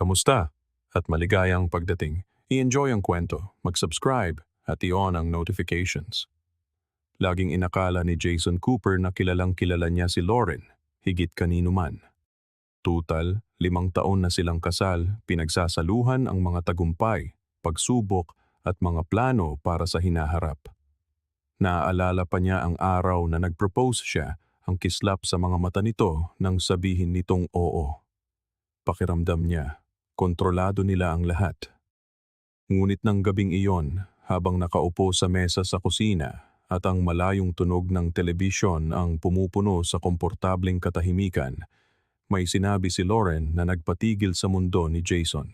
Kamusta? At maligayang pagdating. I-enjoy ang kwento, mag-subscribe at i-on ang notifications. Laging inakala ni Jason Cooper na kilalang kilala niya si Lauren, higit kanino man. Tutal, limang taon na silang kasal, pinagsasaluhan ang mga tagumpay, pagsubok at mga plano para sa hinaharap. Naaalala pa niya ang araw na nag-propose siya, ang kislap sa mga mata nito nang sabihin nitong oo. Pakiramdam niya, kontrolado nila ang lahat. Ngunit ng gabing iyon, habang nakaupo sa mesa sa kusina at ang malayong tunog ng telebisyon ang pumupuno sa komportableng katahimikan, may sinabi si Lauren na nagpatigil sa mundo ni Jason.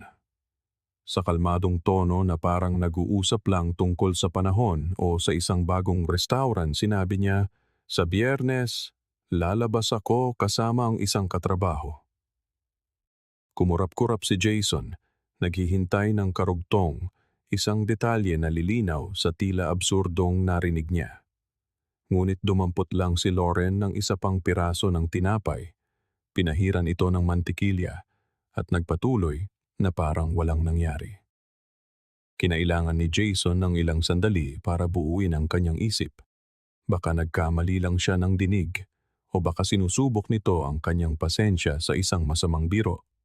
Sa kalmadong tono na parang nag-uusap lang tungkol sa panahon o sa isang bagong restaurant, sinabi niya, Sa biyernes, lalabas ako kasama ang isang katrabaho. Kumurap-kurap si Jason, naghihintay ng karugtong, isang detalye na lilinaw sa tila absurdong narinig niya. Ngunit dumampot lang si Lauren ng isa pang piraso ng tinapay. Pinahiran ito ng mantikilya at nagpatuloy na parang walang nangyari. Kinailangan ni Jason ng ilang sandali para buuin ang kanyang isip. Baka nagkamali lang siya ng dinig o baka sinusubok nito ang kanyang pasensya sa isang masamang biro.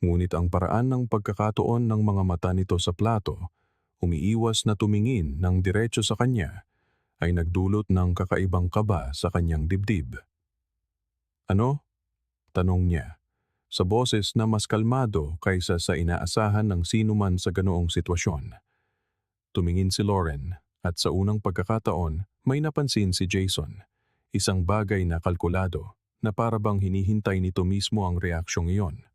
Ngunit ang paraan ng pagkakatuon ng mga mata nito sa plato, umiiwas na tumingin ng diretso sa kanya, ay nagdulot ng kakaibang kaba sa kanyang dibdib. Ano? Tanong niya, sa boses na mas kalmado kaysa sa inaasahan ng sino man sa ganoong sitwasyon. Tumingin si Lauren at sa unang pagkakataon may napansin si Jason, isang bagay na kalkulado na para bang hinihintay nito mismo ang reaksyong iyon.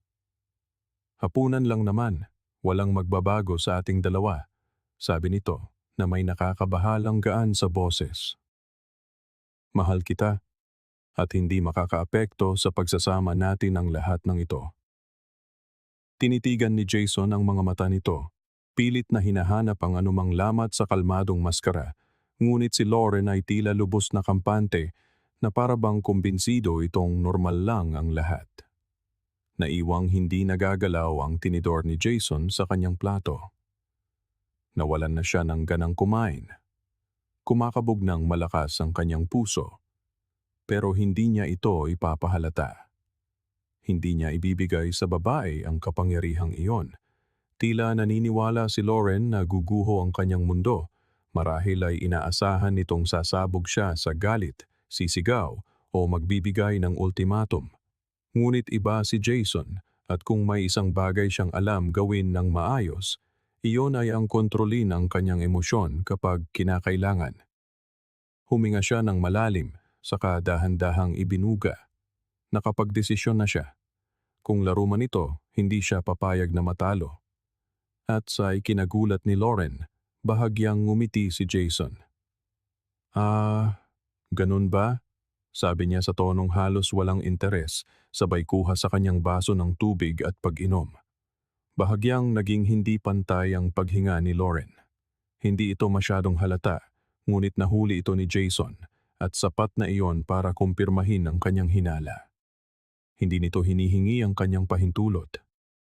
Hapunan lang naman, walang magbabago sa ating dalawa, sabi nito na may nakakabahalang gaan sa boses. Mahal kita at hindi makakaapekto sa pagsasama natin ang lahat ng ito. Tinitigan ni Jason ang mga mata nito, pilit na hinahanap ang anumang lamat sa kalmadong maskara, ngunit si Lauren ay tila lubos na kampante na para bang kumbinsido itong normal lang ang lahat. Naiwang hindi nagagalaw ang tinidor ni Jason sa kanyang plato. Nawalan na siya ng ganang kumain. Kumakabog ng malakas ang kanyang puso. Pero hindi niya ito ipapahalata. Hindi niya ibibigay sa babae ang kapangyarihang iyon. Tila naniniwala si Lauren na guguho ang kanyang mundo. Marahil ay inaasahan nitong sasabog siya sa galit, sisigaw o magbibigay ng ultimatum. Ngunit iba si Jason at kung may isang bagay siyang alam gawin ng maayos, iyon ay ang kontrolin ang kanyang emosyon kapag kinakailangan. Huminga siya ng malalim, saka dahan-dahang ibinuga. Nakapagdesisyon na siya. Kung laro man ito, hindi siya papayag na matalo. At sa ikinagulat ni Lauren, bahagyang ngumiti si Jason. Ah, ganun ba? Sabi niya sa tonong halos walang interes, sabay kuha sa kanyang baso ng tubig at pag-inom. Bahagyang naging hindi pantay ang paghinga ni Lauren. Hindi ito masyadong halata, ngunit nahuli ito ni Jason at sapat na iyon para kumpirmahin ang kanyang hinala. Hindi nito hinihingi ang kanyang pahintulot.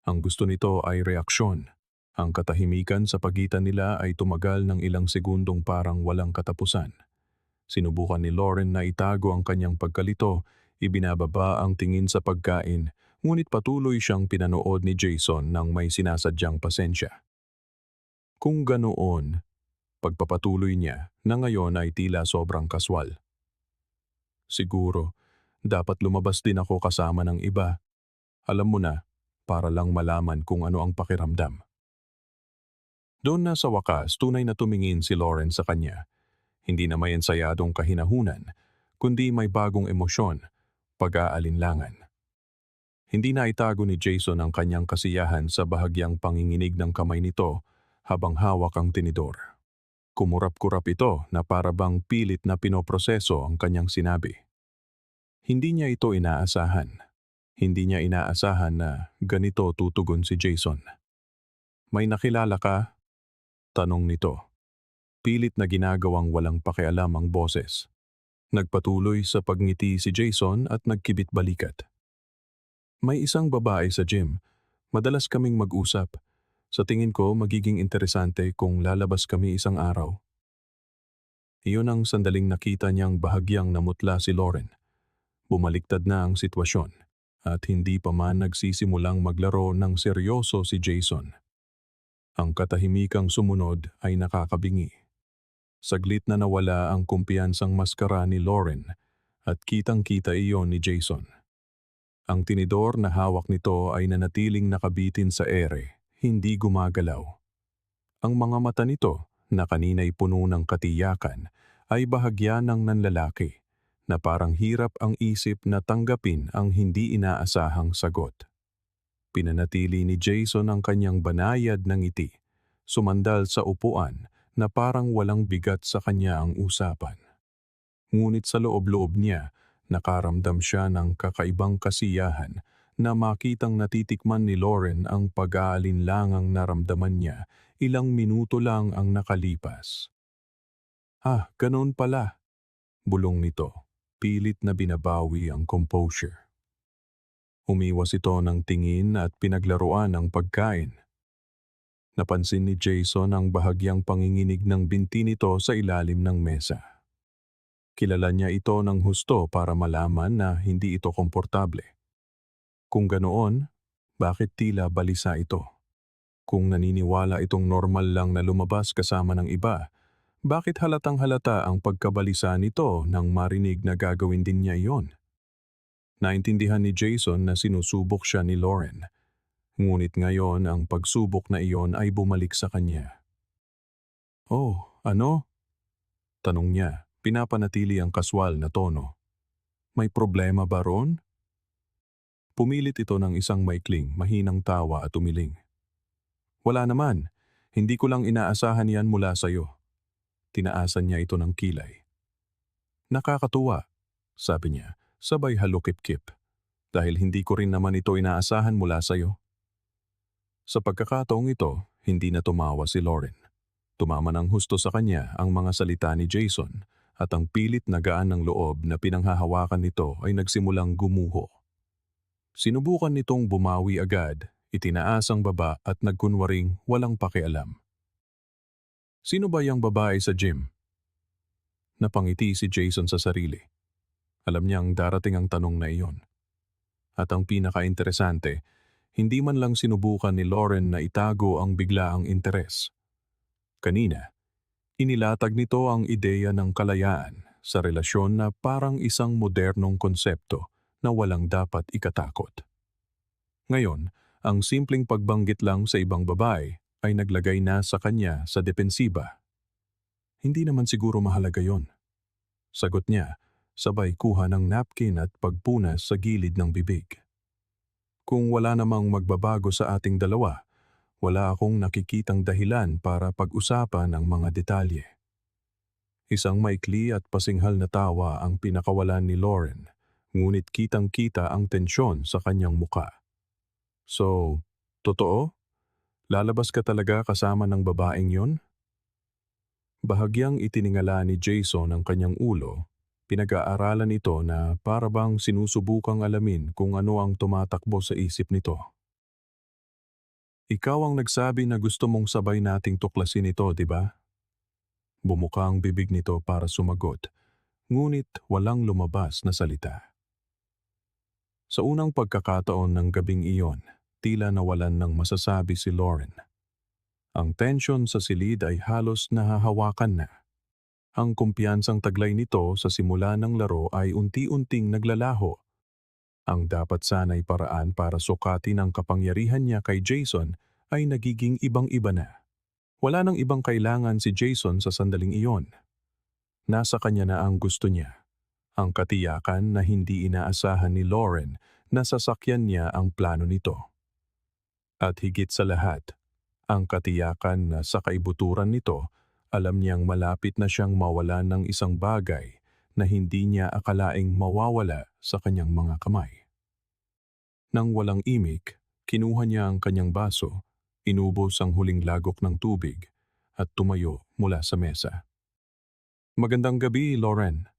Ang gusto nito ay reaksyon. Ang katahimikan sa pagitan nila ay tumagal ng ilang segundong parang walang katapusan. Sinubukan ni Lauren na itago ang kanyang pagkalito, ibinababa ang tingin sa pagkain, ngunit patuloy siyang pinanood ni Jason nang may sinasadyang pasensya. Kung ganoon, pagpapatuloy niya na ngayon ay tila sobrang kaswal. Siguro, dapat lumabas din ako kasama ng iba. Alam mo na, para lang malaman kung ano ang pakiramdam. Doon na sa wakas, tunay na tumingin si Lauren sa kanya hindi na may ensayadong kahinahunan, kundi may bagong emosyon, pag-aalinlangan. Hindi na itago ni Jason ang kanyang kasiyahan sa bahagyang panginginig ng kamay nito habang hawak ang tinidor. Kumurap-kurap ito na para bang pilit na pinoproseso ang kanyang sinabi. Hindi niya ito inaasahan. Hindi niya inaasahan na ganito tutugon si Jason. May nakilala ka? Tanong nito pilit na ginagawang walang pakialam ang boses. Nagpatuloy sa pagngiti si Jason at nagkibit balikat. May isang babae sa gym, Madalas kaming mag-usap. Sa tingin ko, magiging interesante kung lalabas kami isang araw. Iyon ang sandaling nakita niyang bahagyang namutla si Lauren. Bumaliktad na ang sitwasyon at hindi pa man nagsisimulang maglaro ng seryoso si Jason. Ang katahimikang sumunod ay nakakabingi. Saglit na nawala ang kumpiyansang maskara ni Lauren at kitang-kita iyon ni Jason. Ang tinidor na hawak nito ay nanatiling nakabitin sa ere, hindi gumagalaw. Ang mga mata nito, na kanina'y puno ng katiyakan, ay bahagya ng nanlalaki, na parang hirap ang isip na tanggapin ang hindi inaasahang sagot. Pinanatili ni Jason ang kanyang banayad ng ngiti, sumandal sa upuan na parang walang bigat sa kanya ang usapan. Ngunit sa loob-loob niya, nakaramdam siya ng kakaibang kasiyahan na makitang natitikman ni Lauren ang pag-aalinlangang naramdaman niya ilang minuto lang ang nakalipas. Ah, ganoon pala. Bulong nito, pilit na binabawi ang composure. Umiwas ito ng tingin at pinaglaruan ang pagkain. Napansin ni Jason ang bahagyang panginginig ng binti nito sa ilalim ng mesa. Kilala niya ito ng husto para malaman na hindi ito komportable. Kung ganoon, bakit tila balisa ito? Kung naniniwala itong normal lang na lumabas kasama ng iba, bakit halatang halata ang pagkabalisa nito nang marinig na gagawin din niya iyon? Naintindihan ni Jason na sinusubok siya ni Lauren. Ngunit ngayon ang pagsubok na iyon ay bumalik sa kanya. Oh, ano? Tanong niya pinapanatili ang kaswal na tono. May problema ba ron? Pumilit ito ng isang maikling, mahinang tawa at umiling. Wala naman, hindi ko lang inaasahan yan mula sa'yo. Tinaasan niya ito ng kilay. Nakakatuwa, sabi niya, sabay halukip-kip, dahil hindi ko rin naman ito inaasahan mula sa'yo. Sa pagkakataong ito, hindi na tumawa si Lauren. Tumama ng husto sa kanya ang mga salita ni Jason at ang pilit na gaan ng loob na pinanghahawakan nito ay nagsimulang gumuho. Sinubukan nitong bumawi agad, itinaas ang baba at nagkunwaring walang pakialam. Sino ba yung babae sa gym? Napangiti si Jason sa sarili. Alam niyang darating ang tanong na iyon. At ang pinaka-interesante, hindi man lang sinubukan ni Lauren na itago ang biglaang interes. Kanina, Inilatag nito ang ideya ng kalayaan sa relasyon na parang isang modernong konsepto na walang dapat ikatakot. Ngayon, ang simpleng pagbanggit lang sa ibang babae ay naglagay na sa kanya sa depensiba. Hindi naman siguro mahalaga yon. Sagot niya, sabay kuha ng napkin at pagpunas sa gilid ng bibig. Kung wala namang magbabago sa ating dalawa, wala akong nakikitang dahilan para pag-usapan ang mga detalye. Isang maikli at pasinghal na tawa ang pinakawalan ni Lauren, ngunit kitang-kita ang tensyon sa kanyang muka. So, totoo? Lalabas ka talaga kasama ng babaeng yon? Bahagyang itiningala ni Jason ang kanyang ulo, pinag-aaralan ito na parabang sinusubukang alamin kung ano ang tumatakbo sa isip nito. Ikaw ang nagsabi na gusto mong sabay nating tuklasin ito, di ba? Bumuka ang bibig nito para sumagot, ngunit walang lumabas na salita. Sa unang pagkakataon ng gabing iyon, tila nawalan ng masasabi si Lauren. Ang tensyon sa silid ay halos nahahawakan na. Ang kumpiyansang taglay nito sa simula ng laro ay unti-unting naglalaho ang dapat sana'y paraan para sukatin ang kapangyarihan niya kay Jason ay nagiging ibang-iba na. Wala nang ibang kailangan si Jason sa sandaling iyon. Nasa kanya na ang gusto niya. Ang katiyakan na hindi inaasahan ni Lauren na sasakyan niya ang plano nito. At higit sa lahat, ang katiyakan na sa kaibuturan nito, alam niyang malapit na siyang mawalan ng isang bagay na hindi niya akalaing mawawala sa kanyang mga kamay. Nang walang imik, kinuha niya ang kanyang baso, inubos ang huling lagok ng tubig, at tumayo mula sa mesa. Magandang gabi, Lauren.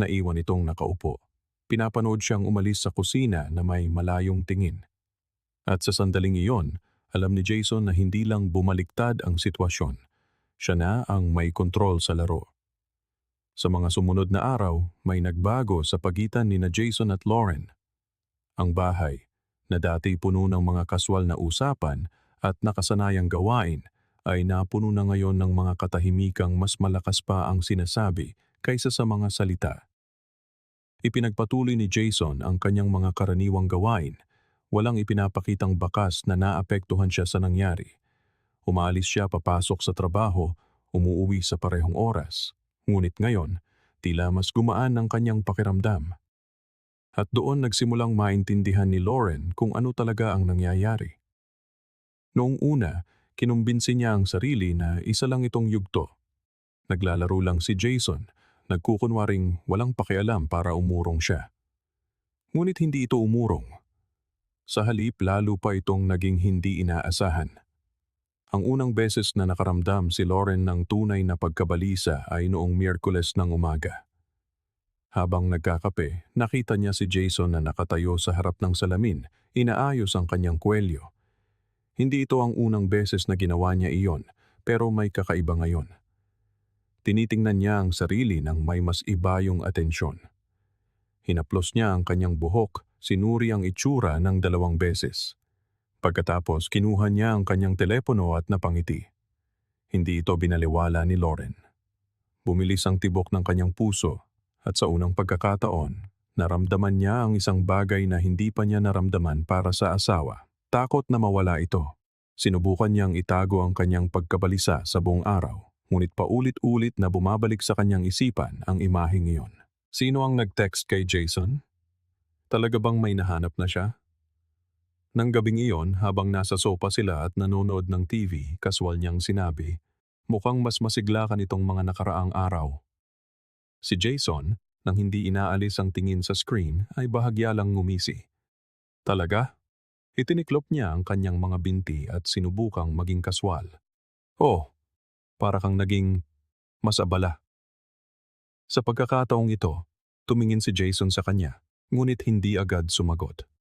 Naiwan itong nakaupo. Pinapanood siyang umalis sa kusina na may malayong tingin. At sa sandaling iyon, alam ni Jason na hindi lang bumaliktad ang sitwasyon. Siya na ang may kontrol sa laro. Sa mga sumunod na araw, may nagbago sa pagitan ni na Jason at Lauren. Ang bahay, na dati puno ng mga kaswal na usapan at nakasanayang gawain, ay napuno na ngayon ng mga katahimikang mas malakas pa ang sinasabi kaysa sa mga salita. Ipinagpatuloy ni Jason ang kanyang mga karaniwang gawain. Walang ipinapakitang bakas na naapektuhan siya sa nangyari. Umalis siya papasok sa trabaho, umuuwi sa parehong oras. Ngunit ngayon, tila mas gumaan ang kanyang pakiramdam. At doon nagsimulang maintindihan ni Lauren kung ano talaga ang nangyayari. Noong una, kinumbinsi niya ang sarili na isa lang itong yugto. Naglalaro lang si Jason, nagkukunwaring walang pakialam para umurong siya. Ngunit hindi ito umurong. Sa halip lalo pa itong naging hindi inaasahan. Ang unang beses na nakaramdam si Lauren ng tunay na pagkabalisa ay noong Miyerkules ng umaga. Habang nagkakape, nakita niya si Jason na nakatayo sa harap ng salamin, inaayos ang kanyang kwelyo. Hindi ito ang unang beses na ginawa niya iyon, pero may kakaiba ngayon. Tinitingnan niya ang sarili nang may mas iba yung atensyon. Hinaplos niya ang kanyang buhok, sinuri ang itsura ng dalawang beses. Pagkatapos, kinuha niya ang kanyang telepono at napangiti. Hindi ito binaliwala ni Lauren. Bumilis ang tibok ng kanyang puso at sa unang pagkakataon, naramdaman niya ang isang bagay na hindi pa niya naramdaman para sa asawa. Takot na mawala ito. Sinubukan niyang itago ang kanyang pagkabalisa sa buong araw, ngunit paulit-ulit na bumabalik sa kanyang isipan ang imaheng iyon. Sino ang nag-text kay Jason? Talaga bang may nahanap na siya? Nang gabing iyon, habang nasa sopa sila at nanonood ng TV, kaswal niyang sinabi, mukhang mas masigla ka nitong mga nakaraang araw. Si Jason, nang hindi inaalis ang tingin sa screen, ay bahagya lang ngumisi. Talaga? Itiniklop niya ang kanyang mga binti at sinubukang maging kaswal. Oh, para kang naging mas abala. Sa pagkakataong ito, tumingin si Jason sa kanya, ngunit hindi agad sumagot.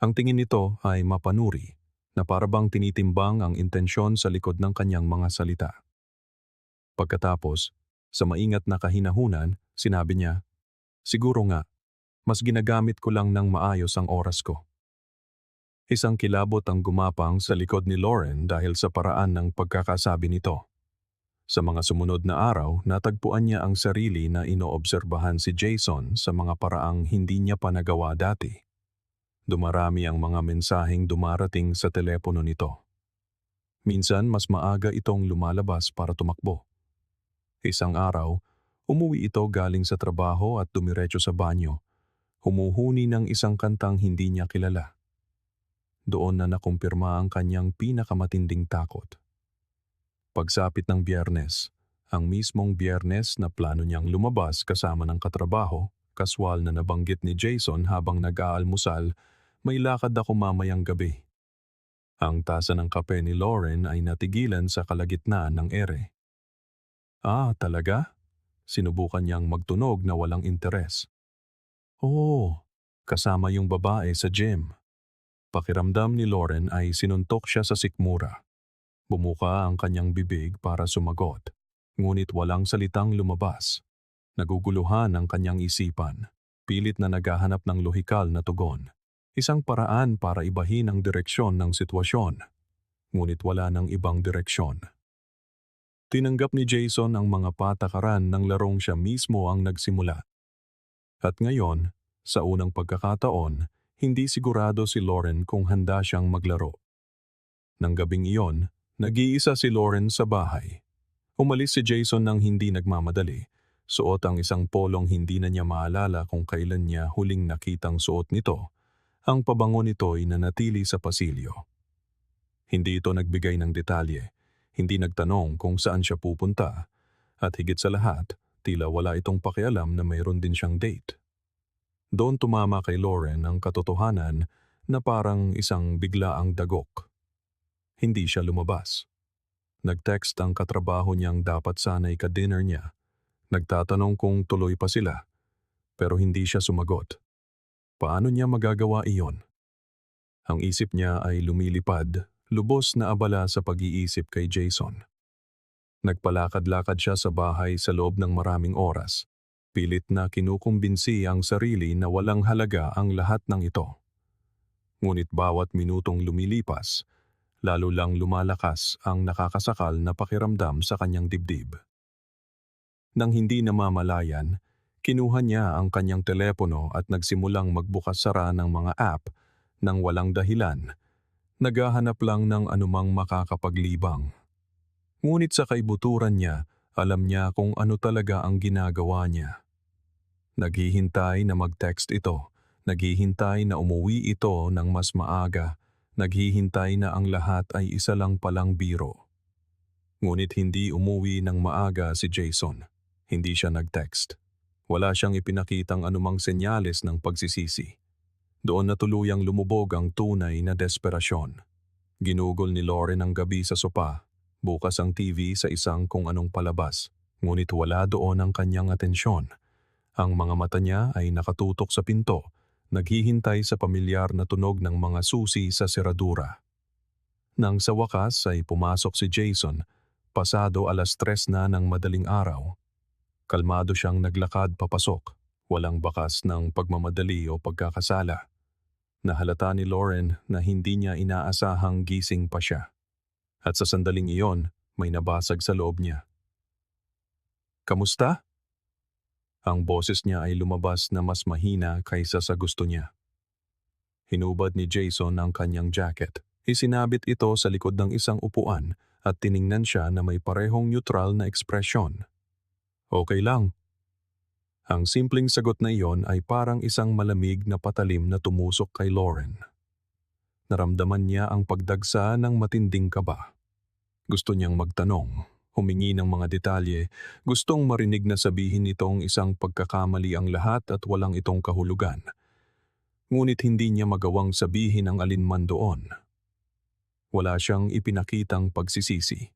Ang tingin nito ay mapanuri, na parabang tinitimbang ang intensyon sa likod ng kanyang mga salita. Pagkatapos, sa maingat na kahinahunan, sinabi niya, Siguro nga, mas ginagamit ko lang ng maayos ang oras ko. Isang kilabot ang gumapang sa likod ni Lauren dahil sa paraan ng pagkakasabi nito. Sa mga sumunod na araw, natagpuan niya ang sarili na inoobserbahan si Jason sa mga paraang hindi niya pa nagawa dati. Dumarami ang mga mensaheng dumarating sa telepono nito. Minsan mas maaga itong lumalabas para tumakbo. Isang araw, umuwi ito galing sa trabaho at dumiretso sa banyo. Humuhuni ng isang kantang hindi niya kilala. Doon na nakumpirma ang kanyang pinakamatinding takot. Pagsapit ng biyernes, ang mismong biyernes na plano niyang lumabas kasama ng katrabaho, kaswal na nabanggit ni Jason habang nag-aalmusal, may lakad ako mamayang gabi. Ang tasa ng kape ni Lauren ay natigilan sa kalagitnaan ng ere. Ah, talaga? Sinubukan niyang magtunog na walang interes. Oo, kasama yung babae sa gym. Pakiramdam ni Lauren ay sinuntok siya sa sikmura. Bumuka ang kanyang bibig para sumagot, ngunit walang salitang lumabas. Naguguluhan ang kanyang isipan, pilit na naghahanap ng lohikal na tugon. Isang paraan para ibahin ang direksyon ng sitwasyon, ngunit wala ng ibang direksyon. Tinanggap ni Jason ang mga patakaran ng larong siya mismo ang nagsimula. At ngayon, sa unang pagkakataon, hindi sigurado si Lauren kung handa siyang maglaro. Nang gabing iyon, nag-iisa si Lauren sa bahay. Umalis si Jason nang hindi nagmamadali. Suot ang isang polong hindi na niya maalala kung kailan niya huling nakitang suot nito. Ang pabango nito ay nanatili sa pasilyo. Hindi ito nagbigay ng detalye, hindi nagtanong kung saan siya pupunta, at higit sa lahat, tila wala itong pakialam na mayroon din siyang date. Doon tumama kay Lauren ang katotohanan na parang isang biglaang dagok. Hindi siya lumabas. Nag-text ang katrabaho niyang dapat sana'y ka-dinner niya. Nagtatanong kung tuloy pa sila, pero hindi siya sumagot. Paano niya magagawa iyon? Ang isip niya ay lumilipad, lubos na abala sa pag-iisip kay Jason. Nagpalakad-lakad siya sa bahay sa loob ng maraming oras. Pilit na kinukumbinsi ang sarili na walang halaga ang lahat ng ito. Ngunit bawat minutong lumilipas, lalo lang lumalakas ang nakakasakal na pakiramdam sa kanyang dibdib. Nang hindi namamalayan, kinuha niya ang kanyang telepono at nagsimulang magbukas-sara ng mga app nang walang dahilan. Naghahanap lang ng anumang makakapaglibang. Ngunit sa kaibuturan niya, alam niya kung ano talaga ang ginagawa niya. Naghihintay na mag-text ito, naghihintay na umuwi ito ng mas maaga, naghihintay na ang lahat ay isa lang palang biro. Ngunit hindi umuwi ng maaga si Jason. Hindi siya nag-text. Wala siyang ipinakitang anumang senyales ng pagsisisi. Doon na tuluyang lumubog ang tunay na desperasyon. Ginugol ni Lauren ang gabi sa sopa, bukas ang TV sa isang kung anong palabas, ngunit wala doon ang kanyang atensyon. Ang mga mata niya ay nakatutok sa pinto, naghihintay sa pamilyar na tunog ng mga susi sa seradura. Nang sa wakas ay pumasok si Jason, pasado alas tres na ng madaling araw. Kalmado siyang naglakad papasok, walang bakas ng pagmamadali o pagkakasala. Nahalata ni Lauren na hindi niya inaasahang gising pa siya. At sa sandaling iyon, may nabasag sa loob niya. Kamusta? Ang boses niya ay lumabas na mas mahina kaysa sa gusto niya. Hinubad ni Jason ang kanyang jacket. Isinabit ito sa likod ng isang upuan at tiningnan siya na may parehong neutral na ekspresyon. Okay lang, ang simpleng sagot na iyon ay parang isang malamig na patalim na tumusok kay Lauren. Naramdaman niya ang pagdagsa ng matinding kaba. Gusto niyang magtanong, humingi ng mga detalye, gustong marinig na sabihin nitong isang pagkakamali ang lahat at walang itong kahulugan. Ngunit hindi niya magawang sabihin ang alinman doon. Wala siyang ipinakitang pagsisisi.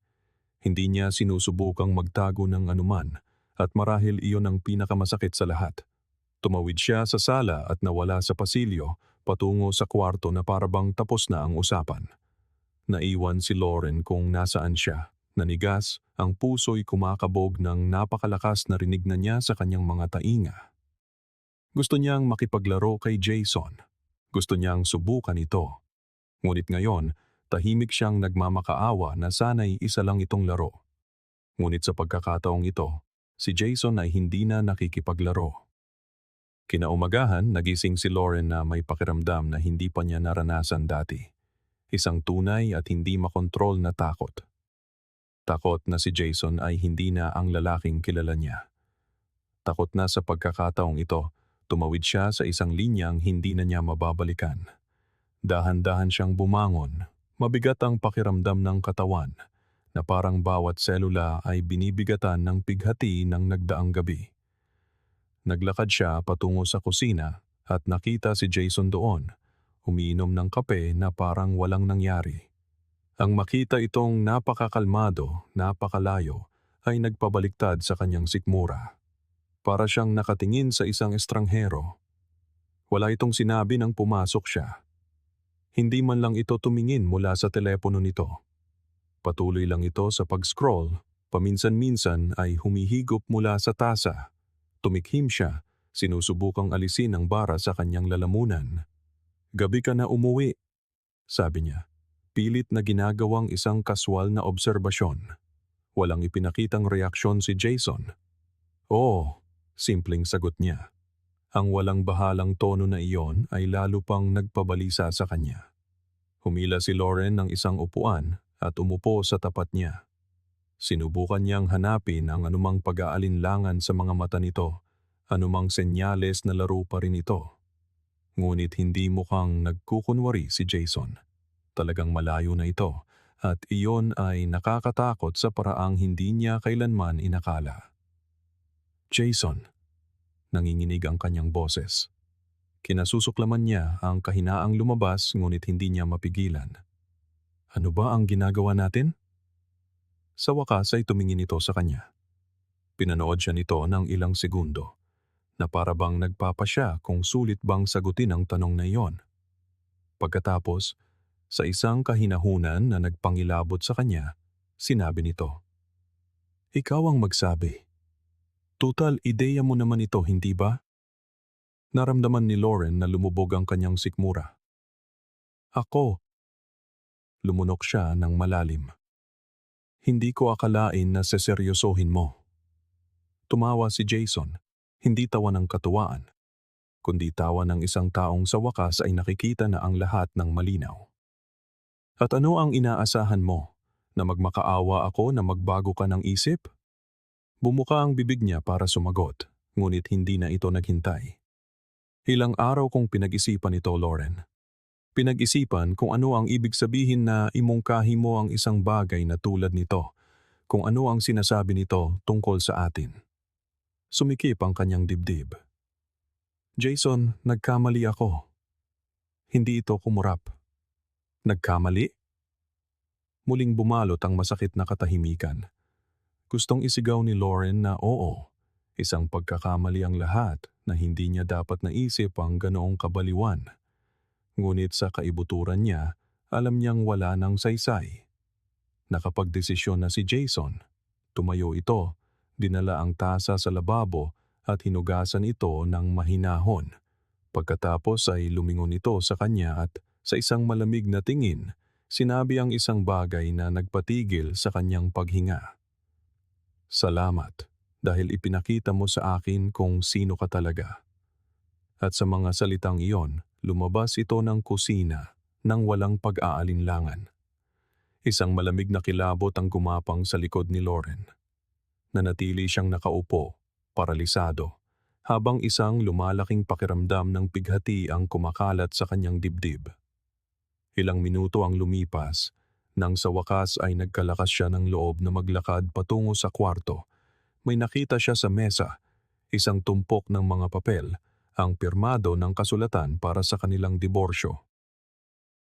Hindi niya sinusubukang magtago ng anuman at marahil iyon ang pinakamasakit sa lahat. Tumawid siya sa sala at nawala sa pasilyo patungo sa kwarto na parabang tapos na ang usapan. Naiwan si Lauren kung nasaan siya. Nanigas, ang puso'y kumakabog ng napakalakas na rinig na niya sa kanyang mga tainga. Gusto niyang makipaglaro kay Jason. Gusto niyang subukan ito. Ngunit ngayon, tahimik siyang nagmamakaawa na sana'y isa lang itong laro. Ngunit sa pagkakataong ito, si Jason ay hindi na nakikipaglaro. Kinaumagahan, nagising si Lauren na may pakiramdam na hindi pa niya naranasan dati. Isang tunay at hindi makontrol na takot. Takot na si Jason ay hindi na ang lalaking kilala niya. Takot na sa pagkakataong ito, tumawid siya sa isang linyang hindi na niya mababalikan. Dahan-dahan siyang bumangon, mabigat ang pakiramdam ng katawan, na parang bawat selula ay binibigatan ng pighati ng nagdaang gabi. Naglakad siya patungo sa kusina at nakita si Jason doon, umiinom ng kape na parang walang nangyari. Ang makita itong napakakalmado, napakalayo, ay nagpabaliktad sa kanyang sikmura. Para siyang nakatingin sa isang estranghero. Wala itong sinabi nang pumasok siya. Hindi man lang ito tumingin mula sa telepono nito. Patuloy lang ito sa pag-scroll, paminsan-minsan ay humihigop mula sa tasa. Tumikhim siya, sinusubukang alisin ang bara sa kanyang lalamunan. Gabi ka na umuwi, sabi niya. Pilit na ginagawang isang kaswal na obserbasyon. Walang ipinakitang reaksyon si Jason. Oo, simpleng sagot niya. Ang walang bahalang tono na iyon ay lalo pang nagpabalisa sa kanya. Humila si Lauren ng isang upuan at umupo sa tapat niya. Sinubukan niyang hanapin ang anumang pag-aalinlangan sa mga mata nito, anumang senyales na laro pa rin ito. Ngunit hindi mukhang nagkukunwari si Jason. Talagang malayo na ito at iyon ay nakakatakot sa paraang hindi niya kailanman inakala. Jason, nanginginig ang kanyang boses. Kinasusuklaman niya ang kahinaang lumabas ngunit hindi niya mapigilan. Ano ba ang ginagawa natin? Sa wakas ay tumingin ito sa kanya. Pinanood siya nito ng ilang segundo na para bang nagpapasya kung sulit bang sagutin ang tanong na iyon. Pagkatapos, sa isang kahinahunan na nagpangilabot sa kanya, sinabi nito, Ikaw ang magsabi. Tutal, ideya mo naman ito, hindi ba? Naramdaman ni Lauren na lumubog ang kanyang sikmura. Ako. Lumunok siya ng malalim. Hindi ko akalain na seseryosohin mo. Tumawa si Jason, hindi tawa ng katuwaan, kundi tawa ng isang taong sa wakas ay nakikita na ang lahat ng malinaw. At ano ang inaasahan mo? Na magmakaawa ako na magbago ka ng isip? Bumuka ang bibig niya para sumagot, ngunit hindi na ito naghintay. Ilang araw kong pinag-isipan ito, Lauren. Pinag-isipan kung ano ang ibig sabihin na imungkahi mo ang isang bagay na tulad nito, kung ano ang sinasabi nito tungkol sa atin. Sumikip ang kanyang dibdib. Jason, nagkamali ako. Hindi ito kumurap. Nagkamali? Muling bumalot ang masakit na katahimikan. Gustong isigaw ni Lauren na oo, isang pagkakamali ang lahat na hindi niya dapat naisip ang ganoong kabaliwan. Ngunit sa kaibuturan niya, alam niyang wala ng saysay. Nakapagdesisyon na si Jason. Tumayo ito, dinala ang tasa sa lababo at hinugasan ito ng mahinahon. Pagkatapos ay lumingon ito sa kanya at sa isang malamig na tingin, sinabi ang isang bagay na nagpatigil sa kanyang paghinga. Salamat dahil ipinakita mo sa akin kung sino ka talaga. At sa mga salitang iyon, lumabas ito ng kusina nang walang pag-aalinlangan. Isang malamig na kilabot ang gumapang sa likod ni Lauren. Nanatili siyang nakaupo, paralisado, habang isang lumalaking pakiramdam ng pighati ang kumakalat sa kanyang dibdib. Ilang minuto ang lumipas, nang sa wakas ay nagkalakas siya ng loob na maglakad patungo sa kwarto. May nakita siya sa mesa, isang tumpok ng mga papel, ang pirmado ng kasulatan para sa kanilang diborsyo.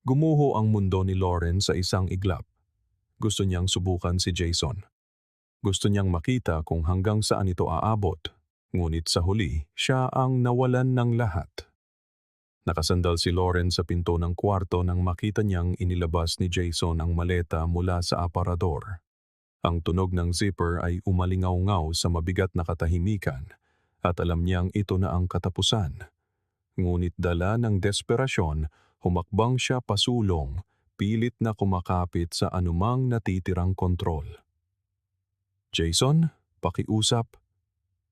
Gumuho ang mundo ni Lauren sa isang iglap. Gusto niyang subukan si Jason. Gusto niyang makita kung hanggang saan ito aabot. Ngunit sa huli, siya ang nawalan ng lahat. Nakasandal si Lauren sa pinto ng kwarto nang makita niyang inilabas ni Jason ang maleta mula sa aparador. Ang tunog ng zipper ay umalingaw-ngaw sa mabigat na katahimikan at alam niyang ito na ang katapusan. Ngunit dala ng desperasyon, humakbang siya pasulong, pilit na kumakapit sa anumang natitirang kontrol. Jason, pakiusap.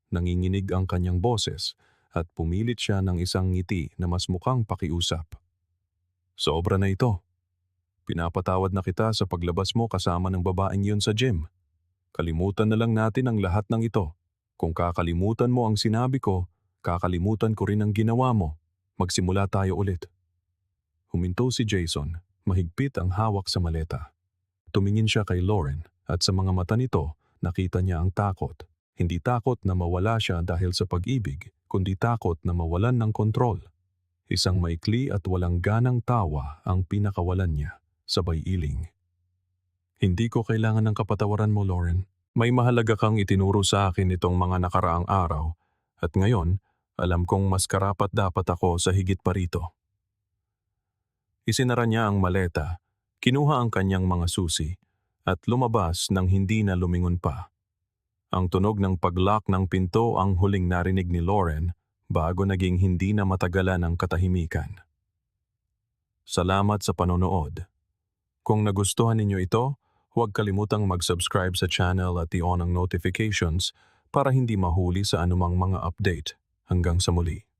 Nanginginig ang kanyang boses at pumilit siya ng isang ngiti na mas mukhang pakiusap. Sobra na ito. Pinapatawad na kita sa paglabas mo kasama ng babaeng yun sa gym. Kalimutan na lang natin ang lahat ng ito. Kung kakalimutan mo ang sinabi ko, kakalimutan ko rin ang ginawa mo. Magsimula tayo ulit. Huminto si Jason, mahigpit ang hawak sa maleta. Tumingin siya kay Lauren at sa mga mata nito nakita niya ang takot. Hindi takot na mawala siya dahil sa pag-ibig, kundi takot na mawalan ng kontrol. Isang maikli at walang ganang tawa ang pinakawalan niya, sabay iling. Hindi ko kailangan ng kapatawaran mo, Lauren. May mahalaga kang itinuro sa akin itong mga nakaraang araw, at ngayon, alam kong mas karapat dapat ako sa higit pa rito. Isinara niya ang maleta, kinuha ang kanyang mga susi, at lumabas nang hindi na lumingon pa. Ang tunog ng paglock ng pinto ang huling narinig ni Lauren bago naging hindi na matagalan ang katahimikan. Salamat sa panonood. Kung nagustuhan ninyo ito, huwag kalimutang mag-subscribe sa channel at i-on ang notifications para hindi mahuli sa anumang mga update. Hanggang sa muli.